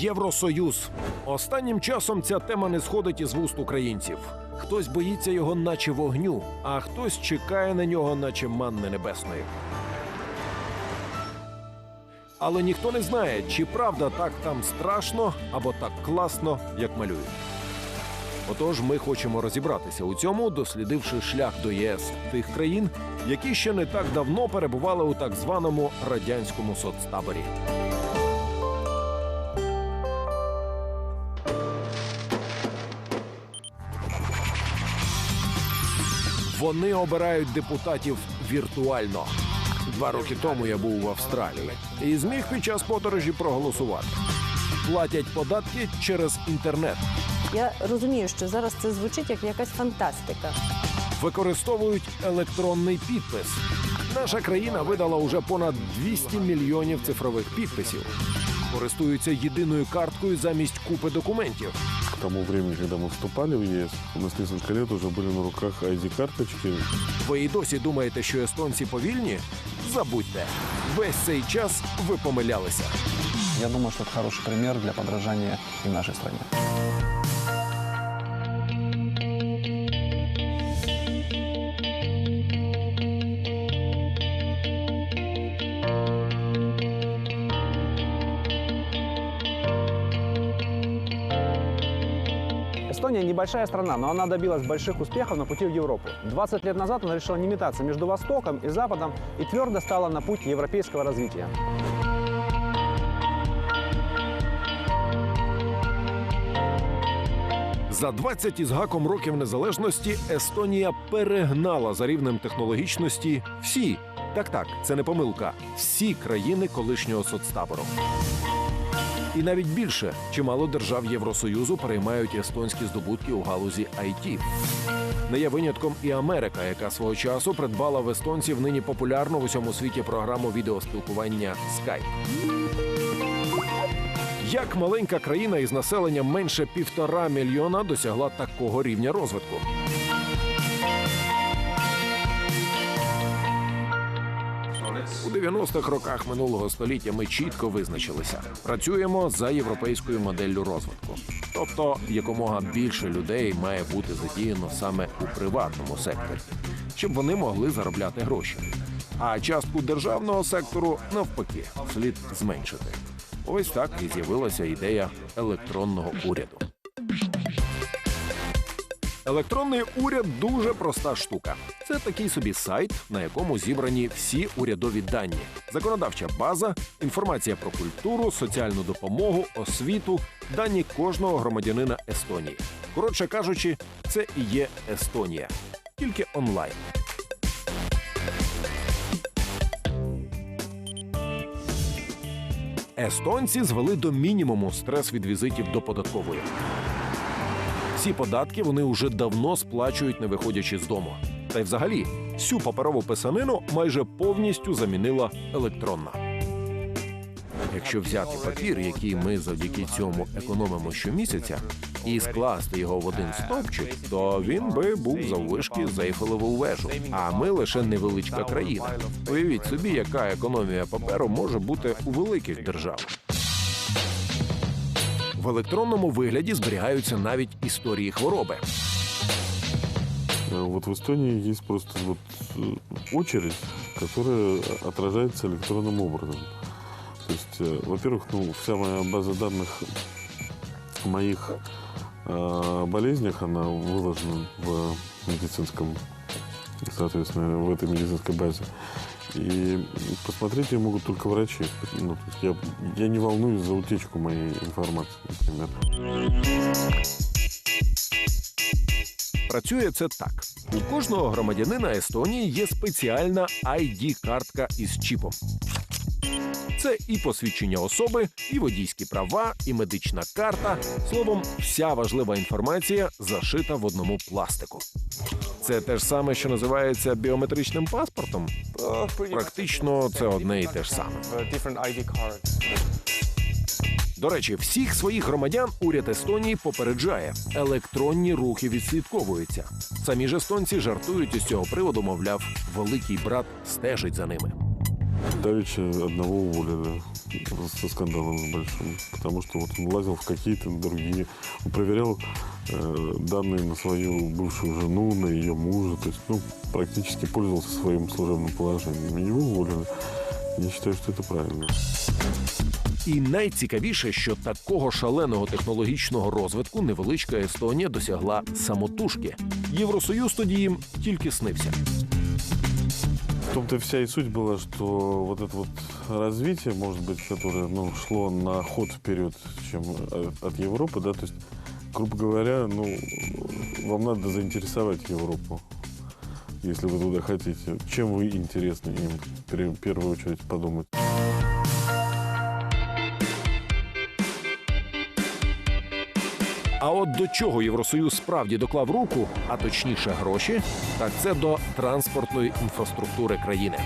Євросоюз. Останнім часом ця тема не сходить із вуст українців. Хтось боїться його, наче вогню, а хтось чекає на нього, наче манни небесної. Але ніхто не знає, чи правда так там страшно або так класно, як малюють. Отож, ми хочемо розібратися у цьому, дослідивши шлях до ЄС тих країн, які ще не так давно перебували у так званому радянському соцтаборі. Вони обирають депутатів віртуально. Два роки тому я був в Австралії і зміг під час подорожі проголосувати. Платять податки через інтернет. Я розумію, що зараз це звучить як якась фантастика. використовують електронний підпис. Наша країна видала уже понад 200 мільйонів цифрових підписів. Користуються єдиною карткою замість купи документів К тому времени, когда мы вступали в ЕС, у нас несколько лет уже были на руках ID-карточки. Ви і досі думаєте, що естонці повільні? Забудьте, весь цей час ви помилялися. Я думаю, что это хороший пример для подражания и в нашей стране. Небольшая страна, но она добилась больших успехов на пути в Европу. 20 лет назад она решила не метаться между Востоком и Западом и твердо стала на путь европейского развития. За 20 із гаком років незалежності Естонія перегнала за рівнем технологічності всі. Так, так, це не помилка. Всі країни колишнього соцтабору. І навіть більше чимало держав Євросоюзу переймають естонські здобутки у галузі IT. Не є винятком і Америка, яка свого часу придбала в естонців нині популярну в усьому світі програму відеоспілкування Skype. Як маленька країна із населенням менше півтора мільйона досягла такого рівня розвитку? У 90-х роках минулого століття ми чітко визначилися. Працюємо за європейською моделлю розвитку. Тобто якомога більше людей має бути задіяно саме у приватному секторі, щоб вони могли заробляти гроші. А частку державного сектору навпаки слід зменшити. Ось так і з'явилася ідея електронного уряду. Електронний уряд дуже проста штука. Це такий собі сайт, на якому зібрані всі урядові дані: законодавча база, інформація про культуру, соціальну допомогу, освіту, дані кожного громадянина Естонії. Коротше кажучи, це і є Естонія, тільки онлайн. Естонці звели до мінімуму стрес від візитів до податкової. Всі податки вони уже давно сплачують, не виходячи з дому. Та й взагалі, всю паперову писанину майже повністю замінила електронна. Якщо взяти папір, який ми завдяки цьому економимо щомісяця, і скласти його в один стовпчик, то він би був заввишки за Ейфелеву вежу. А ми лише невеличка країна. Уявіть собі, яка економія паперу може бути у великих державах В електронному вигляді зберігаються навіть історії хвороби. Э, Вот в Эстонии есть просто вот э, очередь, которая отражается электронным образом. То есть, э, во-первых, ну, вся моя база данных о моих э, болезнях, она выложена в медицинском, соответственно, в этой медицинской базе. И посмотреть ее могут только врачи. Ну, то есть я, я не волнуюсь за утечку моей информации, например. Працює це так: у кожного громадянина Естонії є спеціальна ID-картка із чіпом. Це і посвідчення особи, і водійські права, і медична карта. Словом, вся важлива інформація зашита в одному пластику. Це те ж саме, що називається біометричним паспортом. Практично це одне і те ж саме. До речі, всіх своїх громадян уряд Естонії попереджає, електронні рухи відслідковуються. Самі ж естонці жартують із цього приводу, мовляв, великий брат стежить за ними. Давича одного уволили со скандалом с большим, потому что вот он лазил в какие-то другие, он проверял э, данные на свою бывшую жену, на ее мужа, то есть, ну, практически пользовался своим служебным положением. И его уволили. Я считаю, что это правильно. І найцікавіше, що такого шаленого технологічного розвитку невеличка Естонія досягла самотужки. Євросоюз тоді їм тільки снився. В том-то вся и суть была, что вот это вот развитие, может быть, которое ну, шло на ход вперед, чем э, от Европы, да, то есть, грубо говоря, ну, вам надо заинтересовать Европу, если вы туда хотите. Чем вы интересны им, пер- в первую очередь подумать. А от до чого Євросоюз справді доклав руку, а точніше гроші, так це до транспортної інфраструктури країни.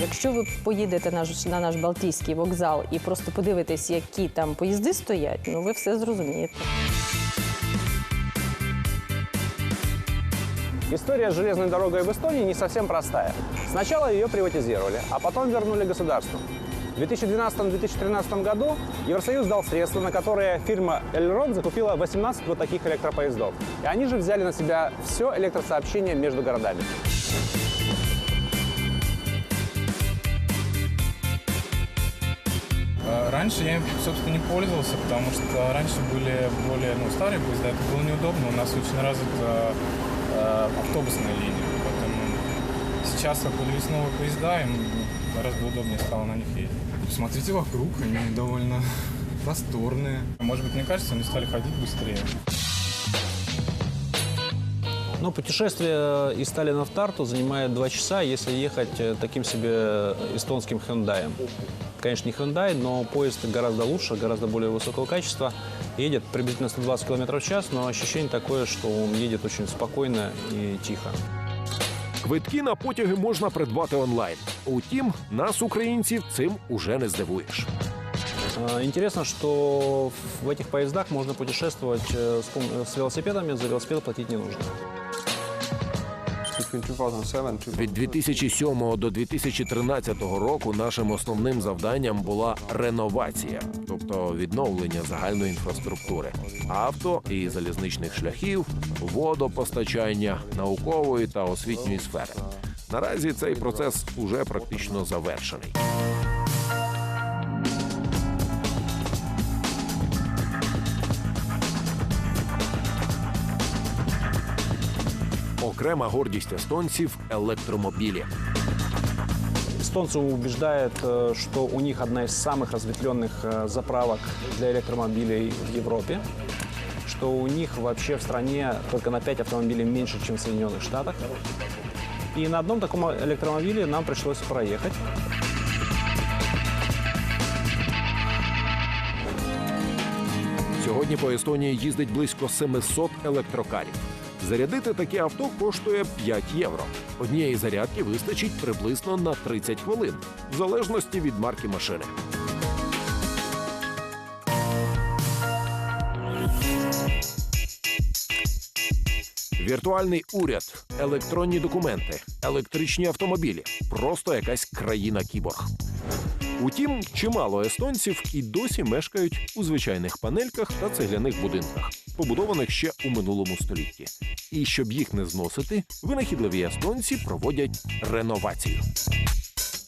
Якщо ви поїдете на, ж- на наш Балтійський вокзал і просто подивитесь, які там поїзди стоять, ну ви все зрозумієте. История с железной дорогой в Эстонии не совсем простая. Сначала ее приватизировали, а потом вернули государству. В 2012-2013 году Евросоюз дал средства, на которые фирма Эльрон закупила 18 вот таких электропоездов. И они же взяли на себя все электросообщение между городами. Э, Раньше я собственно, не пользовался, потому что раньше были более ну, старые поезда, это было неудобно. У нас очень развита э, автобусная линия. Поэтому сейчас, как появились новые поезда, им гораздо удобнее стало на них ездить. Смотрите вокруг, они довольно просторные. Может быть, мне кажется, они стали ходить быстрее. Ну, путешествие из Сталина в Тарту занимает два часа, если ехать э, таким себе эстонским Hyundai. Конечно, не Hyundai, но поезд гораздо лучше, гораздо более высокого качества. Едет приблизительно 120 км в час, но ощущение такое, что он едет очень спокойно и тихо. Квитки на потяги можна придбати онлайн. Утім, нас, українців, цим уже не здивуєш. Э, Интересно, что в этих поездах можно путешествовать э, с пом- с велосипедами, за велосипед платить не нужно. Від 2007 до 2013 року нашим основним завданням була реновація, тобто відновлення загальної інфраструктури, авто і залізничних шляхів, водопостачання, наукової та освітньої сфери. Наразі цей процес уже практично завершений. Окрема гордість естонців електромобілі. Эстонцы убеждают, э, что у них одна из самых разветвленных э, заправок для электромобилей в Европе, что у них вообще в стране только на 5 автомобилей меньше, чем в Соединенных Штатах. И на одном таком электромобиле нам пришлось проехать. Сьогодні по Естонії їздить близько 700 електрокарів. Зарядити таке авто коштує 5 євро. Однієї зарядки вистачить приблизно на 30 хвилин, в залежності від марки машини. Віртуальний уряд, електронні документи, електричні автомобілі просто якась країна кіборг. Утім, чимало естонців і досі мешкають у звичайних панельках та цегляних будинках, побудованих ще у минулому столітті. І щоб їх не зносити, винахідливі естонці проводять реновацію.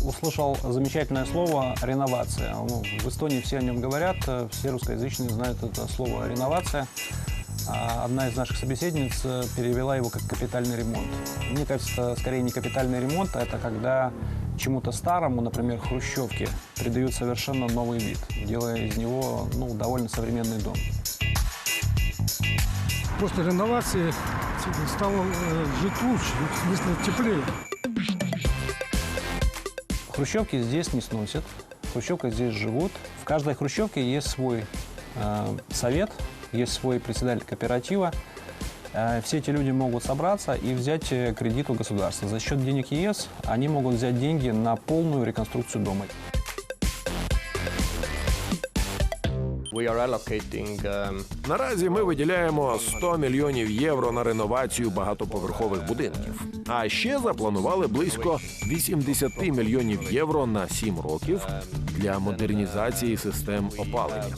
Услышал замечательное слово «реновация». Ну, в Эстонии все о нем говорят, э, все русскоязычные знают это слово «реновация». А Одна из наших собеседниц э, перевела его как капитальный ремонт. Мне кажется, это скорее не капитальный ремонт, а это когда чему-то старому, например, хрущевке, придают совершенно новый вид, делая из него ну, довольно современный дом. После реновации стало э, жить лучше, в теплее. Хрущевки здесь не сносят, в хрущевках здесь живут. В каждой хрущевке есть свой э, совет, есть свой председатель кооператива. Э, все эти люди могут собраться и взять э, кредит у государства. За счет денег ЕС они могут взять деньги на полную реконструкцию дома. We um, Наразі ми виділяємо 100 мільйонів євро на реновацію багатоповерхових будинків. А ще запланували близько 80 мільйонів євро на 7 років для модернізації систем опалення.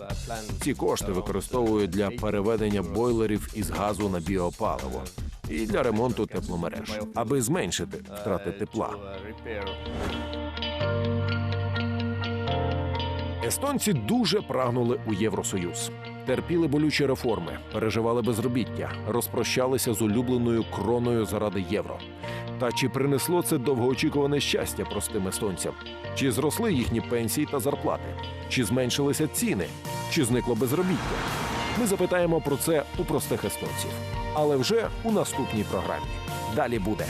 Ці кошти використовують для переведення бойлерів із газу на біопаливо і для ремонту тепломереж, аби зменшити втрати тепла. Естонці дуже прагнули у Євросоюз. Терпіли болючі реформи, переживали безробіття, розпрощалися з улюбленою кроною заради євро. Та чи принесло це довгоочікуване щастя простим естонцям? Чи зросли їхні пенсії та зарплати? Чи зменшилися ціни? Чи зникло безробіття? Ми запитаємо про це у простих естонців, але вже у наступній програмі. Далі буде.